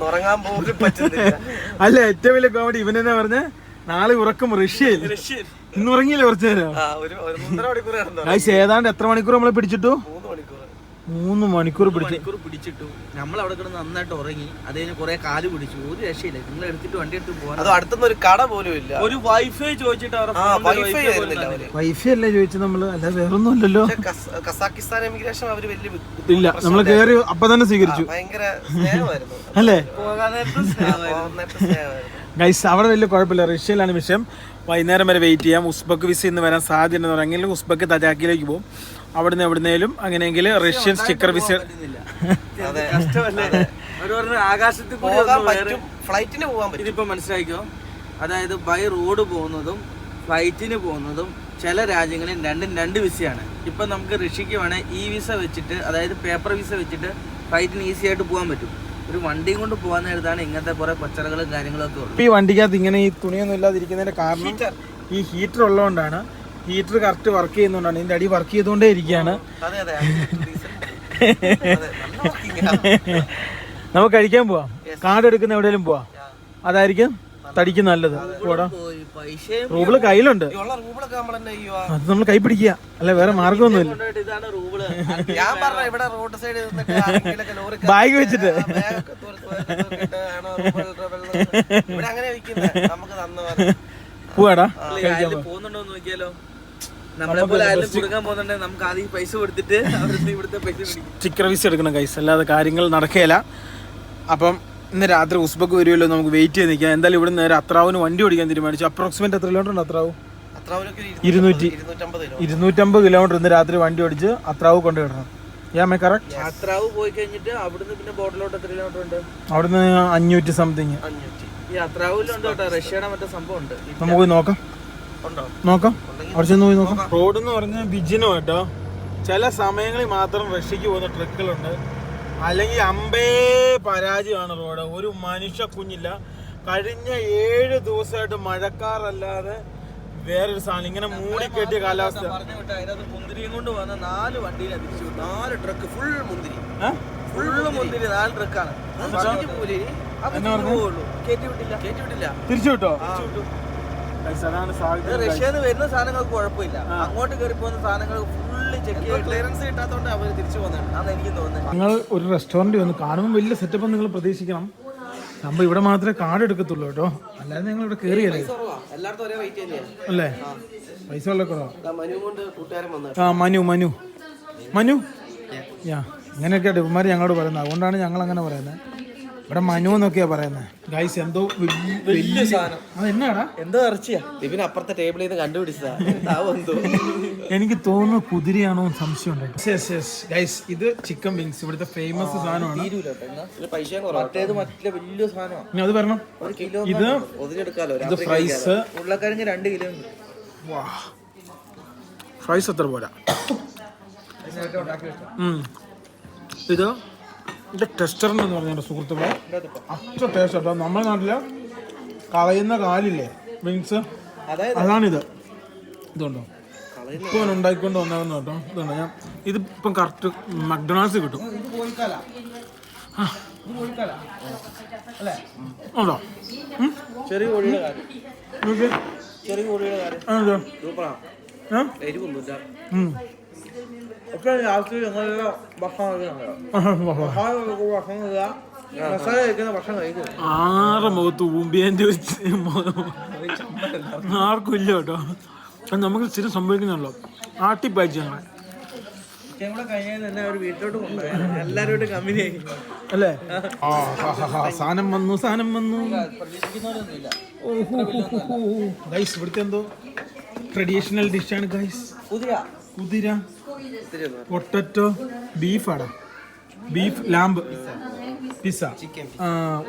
ഉറങ്ങാൻ പോലും പറ്റുന്നില്ല. അല്ല ഏറ്റവും വലിയ കോമഡി ഇവൻ എന്നാ പറഞ്ഞ? നാളെ ഉറക്കം റഷ്യയിൽ. ഇന്ന് ഉറങ്ങിയില്ലേ കുറച്ചു നേരം? ആ ഒരു ഒരു മൂന്നര മണിക്കൂർ കിടന്നു. ഗൈസ് ഏതാണ്ട് എത്ര മണിക്കൂർ നമ്മളെ പിടിച്ചിട്ടു? മൂന്ന് മണിക്കൂർ. മൂന്ന് മണിക്കൂർ പിടിച്ചു. പിടിച്ചിട്ടു. നമ്മൾ അവിടെ കിടന്ന് നന്നായിട്ട് ഉറങ്ങി. അത് കഴിഞ്ഞ് കുറെ കാൽ പിടിച്ചു. ഒരു രക്ഷയില്ല. നിങ്ങൾ എടുത്തിട്ട് വണ്ടി എടുത്ത് പോകാൻ അത് അടുത്തുനിന്ന് ഒരു കട പോലും ഇല്ല? ഒരു വൈഫൈ ചോദിച്ചിട്ട് വൈഫൈ അല്ലേ ചോദിച്ചത് നമ്മൾ? അല്ല വേറൊന്നും ഇല്ലല്ലോ കസാക്കിസ്ഥാൻ എമിഗ്രേഷൻ അവർ വലിയ ഇല്ല നമ്മൾ കേറി അപ്പൊ തന്നെ സ്വീകരിച്ചു. ഭയങ്കര അല്ലേ? ഗൈസ് അവിടെ വലിയ കുഴപ്പമില്ല. റഷ്യയിലാണ് വിഷയം. വൈകുന്നേരം വരെ വെയിറ്റ് ചെയ്യാം. ഉസ്ബക്ക് വിസ ഇന്ന് വരാൻ സാധ്യത എന്ന് പറഞ്ഞെങ്കിൽ ഉസ്ബക്ക് തജാക്കിലേക്ക് പോകും. അവിടുന്ന് എവിടുന്നേലും അങ്ങനെയെങ്കിൽ റഷ്യൻ സ്റ്റിക്കർ വിസ അതെ. കഷ്ടമല്ലേ? അവർ ആകാശത്തിൽ കൂടി ഒന്ന് വേറെ- ഫ്ലൈറ്റിന് പോകാൻ പറ്റും. ഇതിപ്പോ മനസ്സിലാക്കിയോ? അതായത് ബൈ റോഡ് പോകുന്നതും ഫ്ലൈറ്റിന് പോകുന്നതും ചില രാജ്യങ്ങളിൽ രണ്ടും രണ്ട് വിസയാണ് ഇപ്പൊ നമുക്ക് ഋഷിക്ക് വേണേൽ ഇ വിസ വെച്ചിട്ട് അതായത് പേപ്പർ വിസ വെച്ചിട്ട് ഫ്ലൈറ്റിന് ഈസി ആയിട്ട് പോകാൻ പറ്റും. ഒരു വണ്ടിയും കൊണ്ട് പോകാൻ നേരത്താണ് ഇങ്ങനത്തെ കുറെ പച്ചറകളും കാര്യങ്ങളും ഒക്കെ ഉള്ളത് ഈ വണ്ടിക്കകത്ത് ഇങ്ങനെ ഈ തുണിയൊന്നും ഇല്ലാതിരിക്കുന്നതിന്റെ കാരണം ഈ ഹീറ്റർ ഉള്ളതുകൊണ്ടാണ്. ഹീറ്റർ കറക്റ്റ് വർക്ക് ചെയ്യുന്നതുകൊണ്ടാണ്. ഇതിന്റെ അടി വർക്ക് ചെയ്തുകൊണ്ടേ ഇരിക്കുകയാണ്. നമുക്ക് കഴിക്കാൻ പോവാം. കാർഡ് എടുക്കുന്ന എവിടെയെങ്കിലും പോവാം. അതായിരിക്കും. തടിക്ക് നല്ലത്. റൂബിൾ കയ്യിലുണ്ട്. അത് നമ്മൾ കൈ പിടിക്കുക. അല്ലെ വേറെ മാർഗമൊന്നുമില്ല ബാഗ് വെച്ചിട്ട്. പോവാടാ. പോകുന്നുണ്ടോ നോക്കിയാലോ? സ്റ്റിക്കർ വിസ എടുക്കണം കൈസ് അല്ലാതെ കാര്യങ്ങൾ നടക്കുകയില്ല. അപ്പം ഇന്ന് രാത്രി ഉസ്ബക്ക് വരുമല്ലോ നമുക്ക് വെയിറ്റ് ചെയ്ത് നിൽക്കാം. എന്തായാലും ഇവിടെ നേരെ അത്രാവിന് വണ്ടി ഓടിക്കാൻ തീരുമാനിച്ചു. അപ്രോക്സിമേറ്റ് എത്ര കിലോമീറ്റർ ഉണ്ട് അത്രാവ്? ഇരുന്നൂറ്റി. ഇരുന്നൂറ്റമ്പത് കിലോമീറ്റർ ഇന്ന് രാത്രി വണ്ടി ഓടിച്ച് അത്രാവ് കൊണ്ടു കിടണം യാ മേ കറക്റ്റ് യാത്രാവ് പോയി കഴിഞ്ഞിട്ട് അവിടുന്ന് പിന്നെ ബോർഡിലോട്ട് എത്ര കിലോമീറ്റർ ഉണ്ട്? അവിടുന്ന് അഞ്ഞൂറ്റി സംതിങ് അഞ്ഞൂറ്റി. ഈ യാത്രാവിലുണ്ട് കേട്ടോ റഷ്യയുടെ മറ്റേ സംഭവം ഉണ്ട്. നമുക്ക് പോയി നോക്കാം. നോക്കാം. അവിടെ ചെന്ന് പോയി നോക്കാം. റോഡ് എന്ന് പറഞ്ഞാൽ ബിജിനോ കേട്ടോ. ചില സമയങ്ങളിൽ മാത്രം റഷ്യക്ക് പോകുന്ന ട്രക്കുകളുണ്ട് അല്ലെങ്കിൽ അമ്പേ പരാജയമാണ് റോഡ്. ഒരു മനുഷ്യ കുഞ്ഞില്ല. കഴിഞ്ഞ ഏഴ് ദിവസമായിട്ട് മഴക്കാറല്ലാതെ വേറൊരു സാധനം. ഇങ്ങനെ മൂടിക്കെട്ടിയ കാലാവസ്ഥ. പറഞ്ഞു വിട്ട? അതിനകത്ത് മുന്തിരിയും കൊണ്ട് വന്ന നാല് വണ്ടിയിലാണ് തിരിച്ചു നാല് ട്രക്ക് ഫുൾ മുന്തിരി? ഫുള്ള് മുന്തിരി. നാല് ട്രക്കാണ് തിരിച്ചു വിട്ടോ? guys. വരുന്ന സാധനങ്ങൾക്ക് കുഴപ്പമില്ല. അങ്ങോട്ട് കയറി പോകുന്ന സാധനങ്ങൾ ഫുള്ള് ചെക്ക് ക്ലിയറൻസ് കിട്ടാത്തോണ്ട് അവർ തിരിച്ചു പോകുന്നുണ്ട്. അതാണ് എനിക്ക് തോന്നുന്നത്. നിങ്ങൾ ഒരു റെസ്റ്റോറന്റ് വന്ന് കാണുമ്പോൾ വലിയ സെറ്റപ്പ് നിങ്ങൾ പ്രതീക്ഷിക്കണം. നമ്മൾ ഇവിടെ മാത്രമേ കാർഡ് എടുക്കത്തുള്ളൂ കേട്ടോ. അല്ലാതെ നിങ്ങൾ ഇവിടെ കയറിയല്ലേ അല്ലേ? പൈസ ഉള്ള കുറവാ. ആ മനു മനു. മനു? യാ ഇങ്ങനെയൊക്കെ ഇവന്മാർ ഞങ്ങളോട് പറയുന്നത്. അതുകൊണ്ടാണ് ഞങ്ങൾ അങ്ങനെ പറയുന്നത്. ഇവിടെ മനു എന്നൊക്കെയാ പറയുന്നത് ഗൈസ് എന്തോ വലിയ- സാധനം. അത് എന്നാടാ? എന്തോ ഇറച്ചിയാ ഇതിന് അപ്പുറത്തെ ടേബിളിൽ നിന്ന് കണ്ടുപിടിച്ചതാ. എന്തോ? എനിക്ക് തോന്നുന്നു കുതിരയാണോ സംശയം ഉണ്ട് യെസ് യെസ് ഗൈസ് ഇത് ചിക്കൻ വിങ്സ് ഇവിടുത്തെ ഫേമസ് സാധനമാണ്. പൈസ മറ്റേത് മറ്റേ വലിയ സാധനമാണ് ഇനി അത് വരണം. ഒരു കിലോ ഇത് ഒതിരെടുക്കാലോ ഇത് ഫ്രൈസ് ഉരുളക്കിഴങ്ങ് രണ്ട് കിലോ വാ. ഫ്രൈസ് അത്ര പോരാ. ഉം. ഇത് ഇത് ടെസ്റ്റർ എന്ന് പറഞ്ഞ സുഹൃത്തുക്കളെ. അത്ര ടേസ്റ്റ് കേട്ടോ നമ്മുടെ നാട്ടിൽ കളയുന്ന കാലില്ലേ? മീൻസ് അതാണിത്. ഇതുണ്ടോ? ഇപ്പൊ ഉണ്ടാക്കിക്കൊണ്ട് വന്നതെന്ന് കേട്ടോ. ഇതുണ്ടോ. ഞാൻ ഇത് ഇപ്പം കറക്റ്റ് മക്ഡൊണാൾഡ്സ് കിട്ടും. അല്ലേ? ഉണ്ടോ? ഉം? ചെറിയ കോഴിയുടെ കാര്യം. വാ. ഭക്ഷണം കഴിക്കുക മസാല കഴിക്കുന്ന ഭക്ഷണം കഴിക്കും ആറ് മുഖത്ത് ഊമ്പിയതിന്റെ ഒരു ആർക്കും ഇല്ല കേട്ടോ. അത് നമുക്ക് സ്ഥിരം സംഭവിക്കുന്നുള്ളൂ ആട്ടിപ്പായിച്ച് ഞങ്ങൾ അല്ലേ. സാധനം വന്നു സാധനം വന്നു. ഗൈസ് ഇവിടുത്തെ എന്തോ? ട്രഡീഷണൽ ഡിഷാണ് ഗൈസ് പുതിയ. കുതിര potato ബീഫാടാ. Beef lamb. Pizza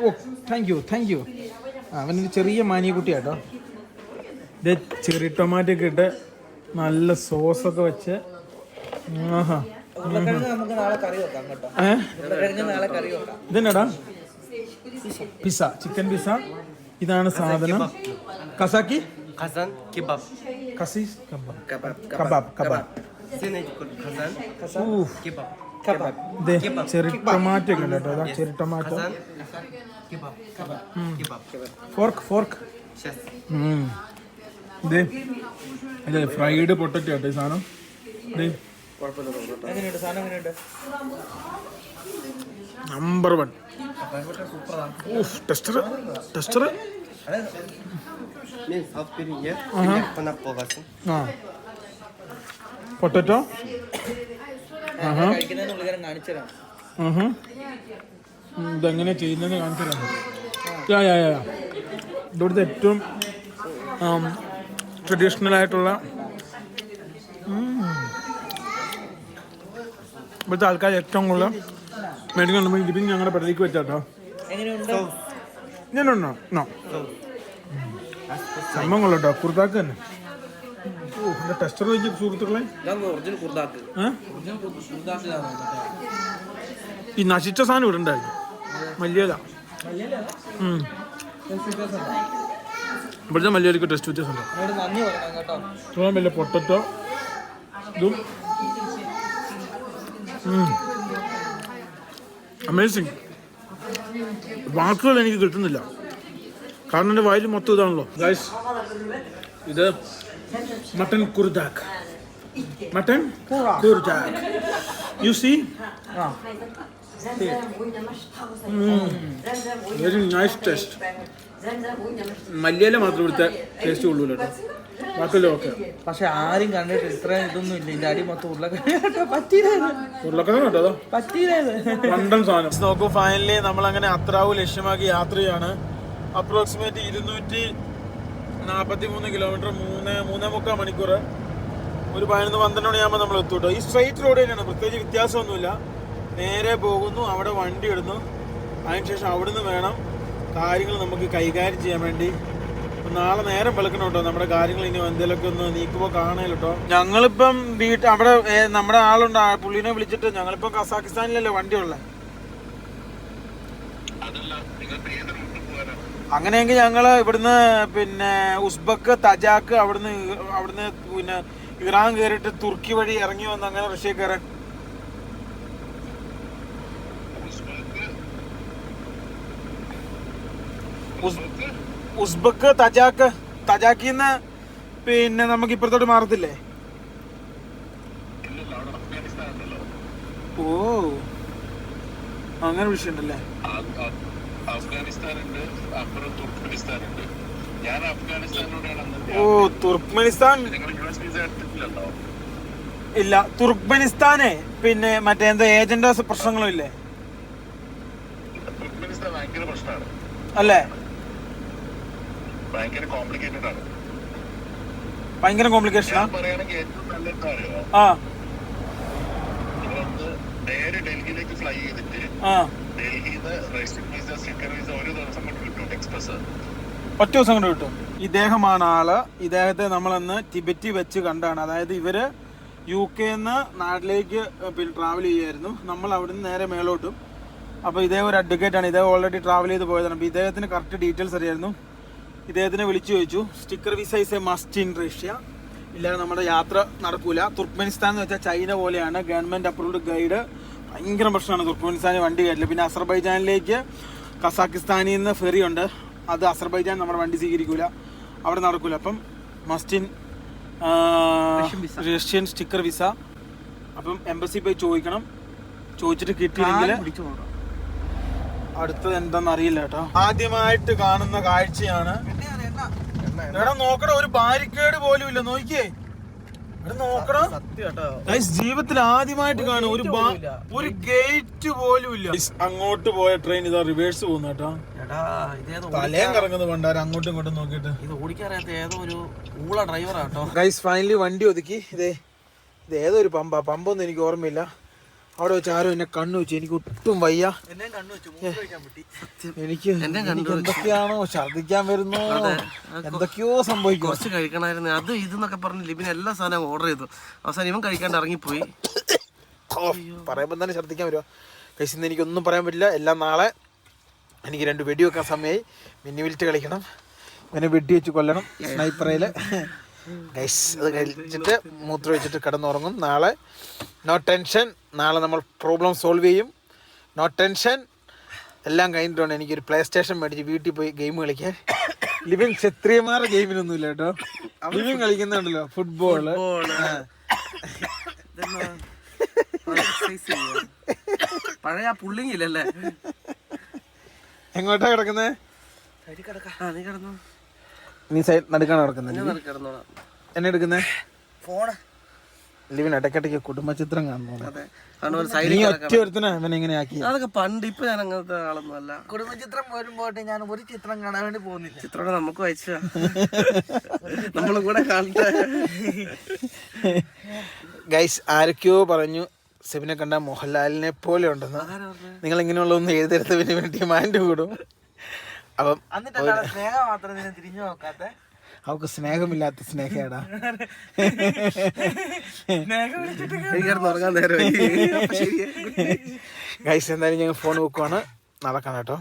oh thank you thank you അവനൊരു ചെറിയ മാനിയക്കുട്ടിയാട്ടോ ഇത് ചെറിയ ടൊമാറ്റോ ഒക്കെ ഇട്ട് നല്ല സോസൊക്കെ വെച്ച്. ആഹാ. പിസ ഇതെന്നടാ? പിസ്സ ചിക്കൻ പിസ ഇതാണ് സാധനം. കസാക്കി? ഖസാൻ കിബാബ് കസീസ് കബാബ് കബാബ് കബാബ് കബാബ് ഖസാൻ ഊഫ്. കിബാബ് കബാബ് ദേ ചെറിയ ടൊമാറ്റോ ഒക്കെ ഉണ്ട് കേട്ടോ അതാ ചെറിയ ടൊമാറ്റോ ഖസാൻ കിബാബ് കിബാബ് ഫോർക്ക് ഫോർക്ക് ഷെഫ് ഇത് അതെ ഫ്രൈഡ് പൊട്ടറ്റോ കേട്ടോ ഈ സാധനം തോന്നുന്നു എങ്ങനെയുണ്ട്? സാധനം എങ്ങനെയുണ്ട്? Number one tester tester Min салып берейін иә? Қонақ ആ പൊട്ടറ്റോ ഇതെങ്ങനെ ചെയ്യുന്നതെന്ന് കാണിച്ചു തരാം യാ യാ യാ ഇവിടുത്തെ ഏറ്റവും ട്രഡീഷണൽ ആയിട്ടുള്ള. ഇവിടുത്തെ ആൾക്കാർ ഏറ്റവും കൂടുതൽ മേടിക്കുന്നുണ്ടെങ്കിൽ ഇതിപ്പം ഞങ്ങളുടെ പെടലേക്ക് വെച്ചാട്ടോ. എങ്ങനെയുണ്ട് no, no. സംഭവം കേട്ടോ കുർത്താക്ക് തന്നെ. എന്റെ ടെസ്റ്റർ വെച്ച് സുഹൃത്തുക്കളെ? ഈ നശിച്ച സാധനം ഇവിടെ ഉണ്ടായിരുന്നു മല്ലിയില. ഇവിടുത്തെ മല്ലിയിലക്ക് ടെസ്റ്റ് വ്യത്യാസമുണ്ട്. വലിയ പൊട്ടറ്റോ? ഇതും. അമേസിങ് വാക്കുകൾ എനിക്ക് കിട്ടുന്നില്ല. കാരണം എന്റെ വായിൽ മൊത്തം ഇതാണല്ലോ. ഗൈസ് ഇത് മട്ടൻ കുർദാക്ക് mutton കുർദാക്ക് you see very nice taste മല്ലിയില മാത്രം ഇവിടുത്തെ ടേസ്റ്റ് കൊള്ളൂല്ലോ കേട്ടോ. പക്ഷെ ആരും കണ്ടിട്ട് ഇത്ര ഇതൊന്നും ഇല്ല. ഇതിന്റെ അടി മൊത്തം ഉരുളക്കിഴങ്ങ് പറ്റിയില്ലായിരുന്നു നോക്കൂ ഫൈനലി നമ്മൾ അങ്ങനെ അത്രാവ് ലക്ഷ്യമാക്കി യാത്രയാണ്. ചെയ്യാണ് അപ്രോക്സിമേറ്റ് ഇരുന്നൂറ്റി നാൽപ്പത്തി മൂന്ന് കിലോമീറ്റർ മൂന്ന് മൂന്നേ മുക്കാൽ മണിക്കൂർ ഒരു പതിനൊന്ന് പന്ത്രണ്ട് മണിയാകുമ്പോൾ നമ്മൾ എത്തും ഈ സ്ട്രൈറ്റ് റോഡ് തന്നെയാണ്. പ്രത്യേകിച്ച് വ്യത്യാസമൊന്നുമില്ല. നേരെ പോകുന്നു അവിടെ വണ്ടി ഇടുന്നു. അതിനുശേഷം അവിടുന്ന് വേണം കാര്യങ്ങൾ നമുക്ക് കൈകാര്യം ചെയ്യാൻ വേണ്ടി. നാളെ നേരം വെളുക്കണം കേട്ടോ നമ്മുടെ കാര്യങ്ങൾ ഇനി എന്തെങ്കിലുമൊക്കെ ഒന്ന് നീക്കുമ്പോ കാണല്ലോ കേട്ടോ ഞങ്ങളിപ്പം വീട്ടിൽ അവിടെ നമ്മുടെ ആളുണ്ട്. പുള്ളിനെ വിളിച്ചിട്ട് ഞങ്ങളിപ്പം കസാഖിസ്ഥാനിലല്ലേ വണ്ടിയുള്ളത് അങ്ങനെയെങ്കിൽ ഞങ്ങൾ ഇവിടുന്ന് പിന്നെ ഉസ്ബക്ക് തജാക്ക് അവിടുന്ന് അവിടുന്ന് പിന്നെ ഇറാൻ കയറിയിട്ട് തുർക്കി വഴി ഇറങ്ങി വന്ന് അങ്ങനെ റഷ്യ കയറാൻ ഉസ്- ഉസ്ബക്ക് തജാക്ക് തജാക്കിന്ന് പിന്നെ നമുക്ക് ഇപ്പുറത്തോട്ട് മാറത്തില്ലേ? ഓ അങ്ങനെ വിഷയമുണ്ടല്ലേ? ഓ തുർക്ക്മെനിസ്ഥാൻ ഇല്ല തുർക്ക്മെനിസ്ഥാനെ. പിന്നെ മറ്റേ എന്താ ഏജന്റേഴ്സ് പ്രശ്നങ്ങളും ഇല്ലേ? അല്ലേ? ഭയങ്കര കോംപ്ലിക്കേറ്റഡ് ആണ്. ഭയങ്കര കോംപ്ലിക്കേഷൻ ആ? നേരെ ഡൽഹിയിലേക്ക് ഫ്ലൈ ചെയ്തിട്ട് ഡൽഹിന്ന് വിസ സ്റ്റിക്കർ വിസ ഒരു ദിവസം കൊണ്ട് കിട്ടും എക്സ്പ്രസ് ഒറ്റ ദിവസം കൊണ്ട് കിട്ടും. ഇദ്ദേഹമാണ് ആൾ. ഇദ്ദേഹത്തെ നമ്മളന്ന് ടിബറ്റി വെച്ച് കണ്ടാണ്. അതായത് ഇവർ യു കെന്ന് നാട്ടിലേക്ക് പിന്നെ ട്രാവൽ ചെയ്യായിരുന്നു. നമ്മൾ അവിടുന്ന് നേരെ മേലോട്ടും അപ്പോൾ ഇദ്ദേഹം ഒരു അഡ്വക്കേറ്റ് ആണ്. ഇദ്ദേഹം ഓൾറെഡി ട്രാവൽ ചെയ്ത് പോയതാണ്. അപ്പോൾ ഇദ്ദേഹത്തിന് കറക്റ്റ് ഡീറ്റെയിൽസ് അറിയായിരുന്നു. ഇദ്ദേഹത്തിനെ വിളിച്ചു ചോദിച്ചു sticker visa is a must in Russia ഇല്ലാതെ നമ്മുടെ യാത്ര നടക്കൂല. തുർക്ക്മെനിസ്ഥാൻ എന്ന് വെച്ചാൽ ചൈന പോലെയാണ്. ഗവൺമെന്റ് അപ്രൂവ്ഡ് ഗൈഡ് ഭയങ്കര പ്രശ്നമാണ്. തുർക്ക്മെനിസ്ഥാനിൽ വണ്ടി കയറ്റില്ല പിന്നെ അസർബൈജാനിലേക്ക് കസാക്കിസ്ഥാനിൽ നിന്ന് ഫെറി ഉണ്ട് അത് അസർബൈജാൻ നമ്മുടെ വണ്ടി സ്വീകരിക്കൂല. അവിടെ നടക്കൂല. അപ്പം ഇൻ റഷ്യൻ സ്റ്റിക്കർ വിസ അപ്പം എംബസി പോയി ചോദിക്കണം. ചോദിച്ചിട്ട് കിട്ടിയില്ലെങ്കിൽ അടുത്തത് എന്താണെന്ന് അറിയില്ല കേട്ടോ. ആദ്യമായിട്ട് കാണുന്ന കാഴ്ചയാണ്. എടാ നോക്കടാ ഒരു ബാരിക്കേഡ് പോലും ഇല്ല. നോക്കിയേ. ജീവിതത്തിൽ ആദ്യമായിട്ട് കാണും ഒരു ഒരു ഗേറ്റ് പോലും ഇല്ല. അങ്ങോട്ട് പോയ ട്രെയിൻ ഇതാ റിവേഴ്സ് പോകുന്ന കേട്ടോ. തലയും കറങ്ങുന്നത് പണ്ടാരം അങ്ങോട്ടും ഇങ്ങോട്ടും നോക്കിട്ട് ഇത് ഓടിക്കാറിയാത്ത ഏതോ ഒരു ഊള ഡ്രൈവറാട്ടോ ഗൈസ് ഫൈനലി വണ്ടി ഒതുക്കി. ഇതേ ഇത് ഏതോ ഒരു പമ്പാ. പമ്പൊന്നും എനിക്ക് ഓർമ്മയില്ല. അവിടെ വെച്ച് ആരും എന്നെ കണ്ണു വെച്ചു. എനിക്ക് ഒട്ടും വയ്യ. എനിക്ക് എനിക്ക് എന്തൊക്കെയാണോ ഛർദിക്കാൻ വരുന്നു? എന്തൊക്കെയോ സംഭവിക്കും. കുറച്ച് കഴിക്കണമായിരുന്നു അത് ഇതെന്നൊക്കെ പറഞ്ഞ് ലിബിന് എല്ലാ സാധനവും ഓർഡർ ചെയ്തു. അവസാനം ഇവൻ കഴിക്കാണ്ട് ഇറങ്ങിപ്പോയി. ഓ, പറയുമ്പോൾ തന്നെ ഛർദിക്കാൻ വരുമോ കഴിച്ചിന്ന് എനിക്കൊന്നും പറയാൻ പറ്റില്ല. എല്ലാം നാളെ എനിക്ക് രണ്ട് വെടി വെക്കാൻ സമയമായി മിന്നി വിളിച്ച് കളിക്കണം. ഇവനെ വെടി വെച്ച് കൊല്ലണം സ്നൈപ്പറയിൽ ഗൈസ് അത് കഴിച്ചിട്ട് മൂത്രം വെച്ചിട്ട് കിടന്നുറങ്ങും. നാളെ നോ ടെൻഷൻ നാളെ നമ്മൾ പ്രോബ്ലം സോൾവ് ചെയ്യും. നോ ടെൻഷൻ എല്ലാം കഴിഞ്ഞിട്ടുണ്ട് എനിക്കൊരു പ്ലേ സ്റ്റേഷൻ മേടിച്ച് വീട്ടിൽ പോയി ഗെയിം കളിക്കാൻ. ലിവിൻ ക്ഷത്രിയമാരുടെ ഗെയിമിനൊന്നും ഇല്ല കേട്ടോ. ലിവിൻ കളിക്കുന്നുണ്ടല്ലോ ഫുട്ബോൾ പഴയ പുള്ളിങ്ങില്ലല്ലേ എങ്ങോട്ടാ കിടക്കുന്നത് ആ നീ സൈഡ് നടുക്കാണ് നടക്കുന്നത്? എന്നെ എടുക്കുന്നത് ഫോണ് ലിവിൻ ഇടയ്ക്കിടയ്ക്ക് കുടുംബചിത്രം കാണുന്നു. അതെ. അതുകൊണ്ട് നീ ഒറ്റ ഒരുത്തനാ ഇവനെ ഇങ്ങനെ ആക്കി. അതൊക്കെ പണ്ട് ഇപ്പൊ ഞാൻ അങ്ങനത്തെ ആളൊന്നും അല്ല. കുടുംബചിത്രം വരുമ്പോട്ട് ഞാൻ ഒരു ചിത്രം കാണാൻ വേണ്ടി പോകുന്നില്ല. ചിത്രം നമുക്ക് വായിച്ചാ നമ്മളും കൂടെ കാണട്ടെ ഗൈസ് ആരൊക്കെയോ പറഞ്ഞു സെബിനെ കണ്ട മോഹൻലാലിനെ പോലെ ഉണ്ടെന്ന്. നിങ്ങൾ ഇങ്ങനെയുള്ള ഒന്ന് എഴുതരുത്തതിന് വേണ്ടി മാൻഡ് കൂടും. അപ്പം സ്നേഹം മാത്രം തിരിഞ്ഞു നോക്കാത്ത? അവൾക്ക് സ്നേഹമില്ലാത്ത കിടന്ന് ഉറങ്ങാൻ നേരം ഗൈസ് എന്തായാലും ഞങ്ങൾ ഫോൺ വെക്കുവാണ്. നടക്കാൻ കേട്ടോ.